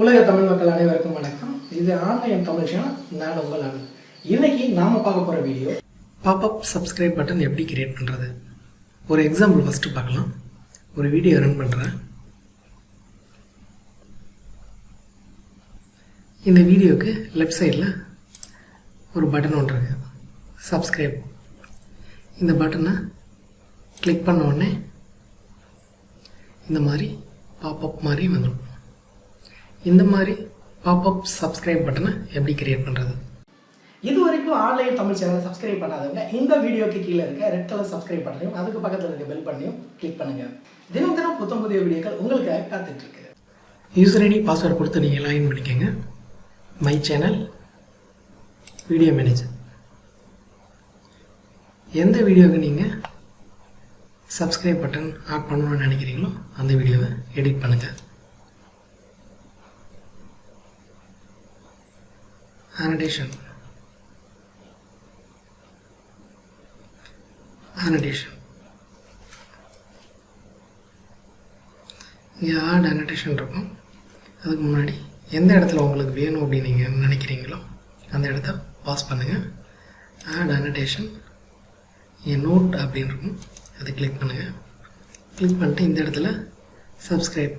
உலக தமிழ் மக்கள் அனைவருக்கும் வணக்கம். இது ஆன்லைன் தமிழ் சேனல் நான் உங்கள் அனு இன்னைக்கு நாம பார்க்க போற வீடியோ பாப்அப் சப்ஸ்கிரைப் பட்டன் எப்படி கிரியேட் பண்றது? ஒரு எக்ஸாம்பிள் ஃபர்ஸ்ட் பார்க்கலாம். ஒரு வீடியோ ரன் பண்றேன். இந்த வீடியோக்கு லெஃப்ட் சைடில் ஒரு பட்டன் ஒன்று இருக்கு. சப்ஸ்கிரைப் இந்த பட்டனை கிளிக் பண்ண உடனே இந்த மாதிரி பாப்அப் மாதிரி வந்துடும். இந்த மாதிரி பாப்அப் சப்ஸ்கிரைப் பட்டனை எப்படி கிரியேட் பண்ணுறது இது வரைக்கும் ஆன்லைன் தமிழ் சேனலை சப்ஸ்கிரைப் பண்ணாதவங்க இந்த வீடியோக்கு கீழே இருக்க ரெட் கலர் சப்ஸ்கிரைப் பட்டனையும் அதுக்கு பக்கத்தில் இருக்க பெல் பட்டனையும் கிளிக் பண்ணுங்க. தினம் தினம் புத்தம் புதிய வீடியோக்கள் உங்களுக்காக காத்துட்டு இருக்கு. யூசர் ஐடி பாஸ்வேர்டு கொடுத்து நீங்கள் லாகின் பண்ணிக்கோங்க. மை சேனல் வீடியோ மேனேஜர் எந்த வீடியோவுக்கு நீங்கள் சப்ஸ்கிரைப் பட்டன் ஆட் பண்ணணும்னு நினைக்கிறீங்களோ அந்த வீடியோவை எடிட் பண்ணுங்கள் annotation. Annotation. இங்கே ஆட் அனடேஷன் இருக்கும். அதுக்கு முன்னாடி எந்த இடத்துல உங்களுக்கு வேணும் அப்படின்னு நீங்கள் நினைக்கிறீங்களோ அந்த இடத்த பாஸ் பண்ணுங்கள் ஆட் அனடேஷன் என் நோட் அப்படின்னு இருக்கும். அதை கிளிக் பண்ணுங்கள் கிளிக் பண்ணிட்டு இந்த இடத்துல சப்ஸ்கிரைப்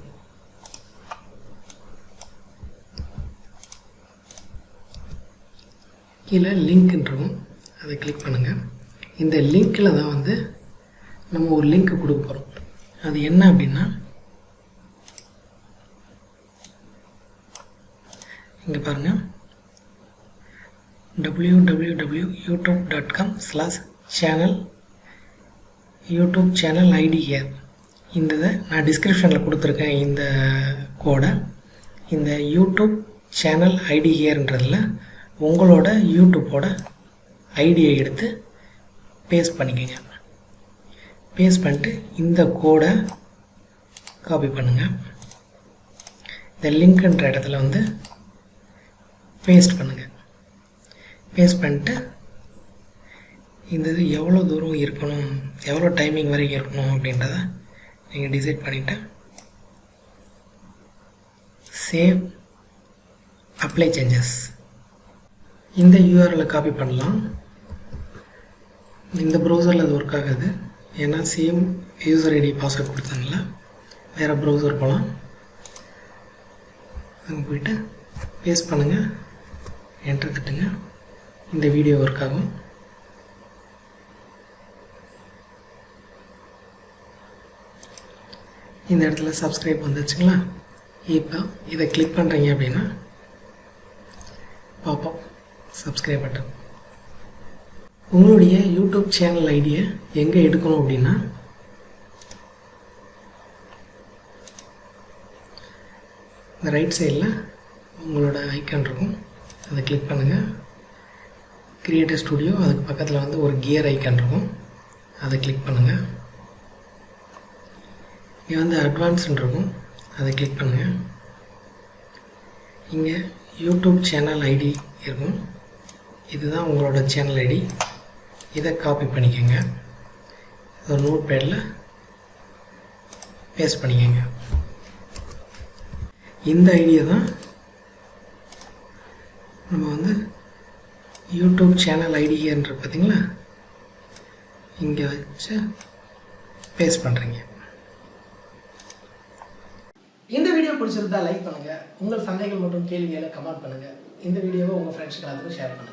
கீழே லிங்க் அதை கிளிக் பண்ணுங்கள் இந்த லிங்க்கில் தான் வந்து நம்ம ஒரு லிங்க் கொடுக்க போகிறோம் அது என்ன அப்படின்னா இங்கே பாருங்கள் W W W YouTube dot com slash channel YouTube channel ID here இந்த இதை நான் டிஸ்கிரிப்ஷனில் கொடுத்துருக்கேன் இந்த கோடை இந்த யூடியூப் சேனல் ஐடி ஹியர்ன்றதில் உங்களோட யூடியூப்போட ஐடியை எடுத்து பேஸ்ட் பண்ணிக்கோங்க. பேஸ்ட் பண்ணிட்டு இந்த கோடை காப்பி பண்ணுங்கள் இந்த லிங்க்ன்ற இடத்துல வந்து பேஸ்ட் பண்ணுங்கள் பேஸ்ட் பண்ணிட்டு இந்த இது எவ்வளோ தூரம் இருக்கணும் எவ்வளோ டைமிங் வரைக்கும் இருக்கணும் அப்படின்றத நீங்கள் டிசைட் பண்ணிவிட்டு சேவ் அப்ளை சேஞ்சஸ் இந்த யூஆர்எல்லை காப்பி பண்ணலாம். இந்த ப்ரௌசரில் அது ஒர்க் ஆகாது. ஏன்னா சேம் யூசர் ஐடி பாஸ்வேர்ட் கொடுத்தாங்கள வேறு ப்ரௌசர் போகலாம் அங்கே போயிட்டு பேஸ்ட் பண்ணுங்கள் என்டர் தட்டுங்க. இந்த வீடியோ ஒர்க் ஆகும். இந்த இடத்துல சப்ஸ்கிரைப் வந்துச்சுங்களா? இப்போ இதை கிளிக் பண்ணுறீங்க அப்படின்னா பார்ப்போம் சப்ஸ்கிரைப் பட்டன் உங்களுடைய யூடியூப் சேனல் ஐடியை எங்கே எடுக்கணும் அப்படின்னா இந்த ரைட் சைடில் உங்களோட ஐக்கான் இருக்கும். அதை கிளிக் பண்ணுங்கள் கிரியேட்டர் ஸ்டுடியோ அதுக்கு பக்கத்தில் வந்து ஒரு கியர் ஐக்கான் இருக்கும். அதை கிளிக் பண்ணுங்கள் இங்கே வந்து அட்வான்ஸ்ன்னு இருக்கும். அதை கிளிக் பண்ணுங்கள் இங்கே யூடியூப் சேனல் ஐடி இருக்கும். இதுதான் உங்களோட சேனல் ஐடி இதை காப்பி பண்ணிக்கோங்க. ஒரு நோட் பேடில் பேஸ்ட் பண்ணிக்கோங்க. இந்த ஐடியா தான் நம்ம வந்து யூடியூப் சேனல் ஐடின்ற பார்த்தீங்களா இங்கே வச்சு பேஸ்ட் பண்ணுறீங்க இந்த வீடியோ பிடிச்சிருந்தா லைக் பண்ணுங்கள் உங்கள் சந்தைகள் மற்றும் கேள்விகளை கமெண்ட் பண்ணுங்கள் இந்த வீடியோவை உங்கள் ஃப்ரெண்ட்ஸ்க்கு எல்லாத்துக்கும் ஷேர் பண்ணுங்கள்